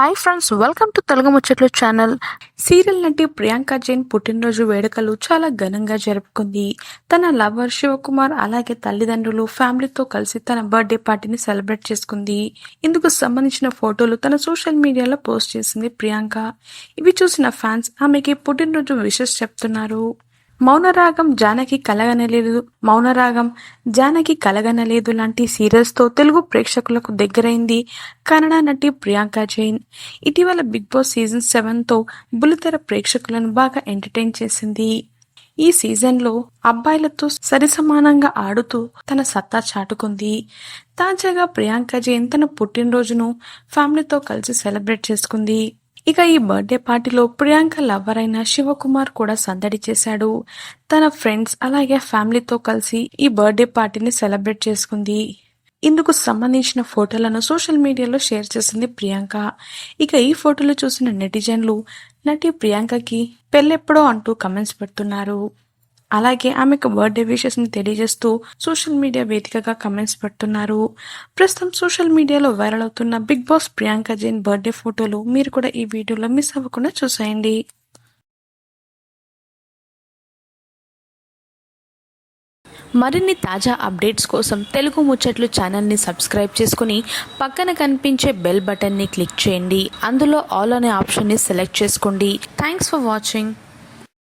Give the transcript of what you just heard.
Hi friends welcome to Telugu ముచ్చట్లు channel serial నటి ప్రియాంక జైన్ పుట్టినరోజు వేడుకలు చాలా ఘనంగా జరుపుకుంది. తన లవర్ శివకుమార్ అలాగే తల్లిదండ్రులు ఫ్యామిలీతో కలిసి తన బర్త్డే పార్టీని సెలబ్రేట్ చేసుకుంది. ఇందుకు సంబంధించిన ఫోటోలు తన సోషల్ మీడియాలో పోస్ట్ చేసింది ప్రియాంక. ఇవి చూసిన ఫ్యాన్స్ ఆమెకి పుట్టినరోజు విషెస్ చెప్తున్నారు. మౌనరాగం జానకి కలగనలేదు. మౌనరాగం జానకి కలగనలేదు లాంటి సీరియల్స్తో తెలుగు ప్రేక్షకులకు దగ్గరైంది కన్నడ నటి ప్రియాంక జైన్. ఇటీవల బిగ్ బాస్ సీజన్ సెవెన్తో ప్రేక్షకులను బాగా ఎంటర్టైన్ చేసింది. ఈ సీజన్లో అబ్బాయిలతో సరిసమానంగా ఆడుతూ తన సత్తా చాటుకుంది. తాజాగా ప్రియాంక జైన్ తన పుట్టినరోజును ఫ్యామిలీతో కలిసి సెలబ్రేట్ చేసుకుంది. ఇక ఈ బర్త్డే పార్టీలో ప్రియాంక లవర్ అయిన శివకుమార్ కూడా సందడి చేశాడు. తన ఫ్రెండ్స్ అలాగే ఫ్యామిలీతో కలిసి ఈ బర్త్డే పార్టీని సెలబ్రేట్ చేసుకుంది. ఇందుకు సంబంధించిన ఫోటోలను సోషల్ మీడియాలో షేర్ చేసింది ప్రియాంక. ఇక ఈ ఫోటోలు చూసిన నెటిజన్లు నటి ప్రియాంకకి పెళ్ళెప్పుడో అంటూ కమెంట్స్ పెడుతున్నారు. అలాగే ఆమెకు బర్త్డే విషెస్ని తెలియజేస్తూ సోషల్ మీడియా వేదికగా కమెంట్స్ పెడుతున్నారు. ప్రస్తుతం సోషల్ మీడియాలో వైరల్ అవుతున్న Bigg Boss Priyanka Jain birthday ఫోటోలు మీరు కూడా ఈ వీడియోలో మిస్ అవ్వకుండా చూసేయండి. మరిన్ని తాజా అప్డేట్స్ కోసం తెలుగు ముచ్చట్లు ఛానల్ని సబ్స్క్రైబ్ చేసుకుని పక్కన కనిపించే బెల్ బటన్ని క్లిక్ చేయండి. అందులో ఆల్ అనే ఆప్షన్ని సెలెక్ట్ చేసుకోండి. Thanks for watching